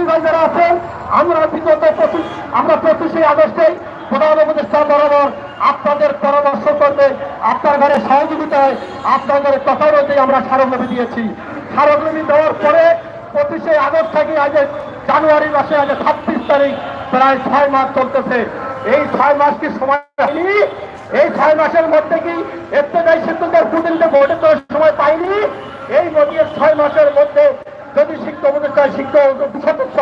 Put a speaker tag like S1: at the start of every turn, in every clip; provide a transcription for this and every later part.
S1: কর্মী ভাই যারা আছেন আমরা বিগত আমরা পঁচিশে আগস্টেই প্রধান উপদেষ্টা বরাবর আপনাদের পরামর্শ করবে আপনার ঘরে সহযোগিতায় আপনার ঘরে কথা বলতে আমরা স্মারকলিপি দিয়েছি। স্মারকলিপি দেওয়ার পরে পঁচিশে আগস্ট থেকে আজ জানুয়ারি মাসে আজ ছাব্বিশ তারিখ প্রায় ছয় মাস চলতেছে। এই ছয় মাস কি সময় হয়নি এই ছয় মাসের মধ্যে কি এত্তেদায়ী সিদ্ধান্তের প্রতিনিধি ভোটে তো সময় পাইনি? এই নদীর ছয় মাসের মধ্যে শিক্ষা উপদেষ্টা শিক্ষা সদস্য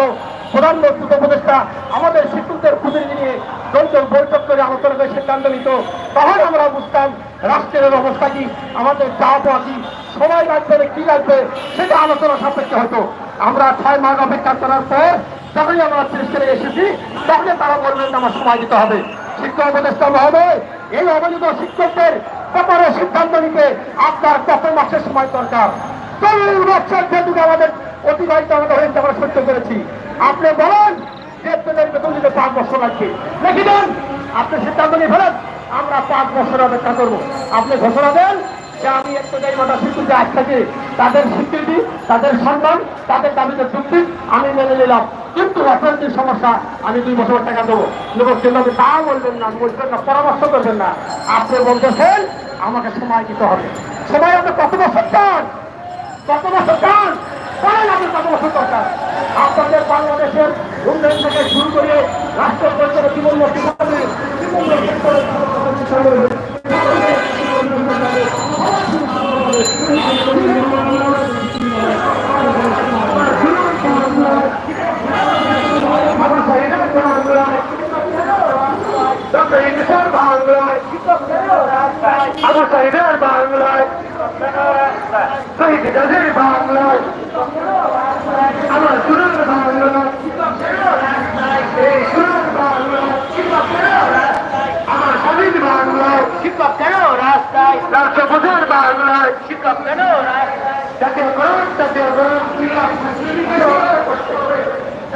S1: প্রধানমন্ত্রী উপদেষ্টা, আমাদের শিক্ষকদের প্রতিনিধি নিয়ে দ্বৈত বৈঠক করে আলোচনা করে সিদ্ধান্ত নিত। তখন আমরা বুঝতাম রাষ্ট্রের অবস্থা কি, আমাদের চাপ কি, সময় লাগবে কি লাগবে, সেটা আলোচনা সাপেক্ষে হতো। আমরা ছয় মাস অপেক্ষা করার পর যখনই আমরা তিরিশ এসেছি, তখনই তারা বলবেন আমার সময় দিতে হবে। শিক্ষক উপদেষ্টা মহোদয়, এই অবৈধ শিক্ষকদের ব্যাপারে সিদ্ধান্ত নিতে আপনার কত মাসের সময় দরকার? আমাদের, অতিবাহিত আমরা সহ্য করেছি। আপনি বলেন বেতন দিতে পাঁচ বছর লাগবে। লিখে দেন, আপনি সিদ্ধান্ত নিয়ে আমরা পাঁচ বছর অপেক্ষা করব। আপনি ঘোষণা দেন যে আমি একটু জায়গাটা স্বীকৃতি আজ থেকে তাদের স্বীকৃতি, তাদের সম্মান, তাদের দাবিতে আমি মেনে নিলাম। কিন্তু অর্থনৈতিক সমস্যা, আমি দুই বছর টাকা দেবো। দেবো কিন্তু তা বলবেন না বলবেন না, পরামর্শ করবেন না। আপনি বলতেছেন, আমাকে সময় দিতে হবে। সময় আপনি কত বছর চান? কত বছর চান বলেন আপনি কত বছর দরকার আপনাদের বাংলাদেশের উন্নয়ন থেকে শুরু করে রাষ্ট্র পরিচালনা জীবন মুক্তি করবে জীবন বাংলায় আমার শহীদের বাংলায় শহীদের বাংলায়, আমার সুরের বাংলায় এই সুরের বাংলায় আমার স্বাধীন বাংলায়
S2: শিক্ষক কেন রাস্তায়
S1: রাষ্ট্রপতির বাংলায়
S2: শিক্ষক কেন রাস্তায়
S1: জাতীয় করুন জাতীয় করুন।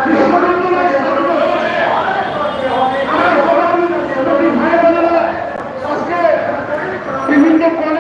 S1: বিভিন্ন Permite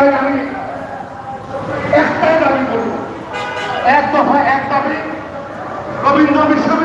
S1: তাই আমি? একটাই দাবি করব। এক দফা এক দাবি। রবীন্দ্র বিশ্ববিদ্যালয়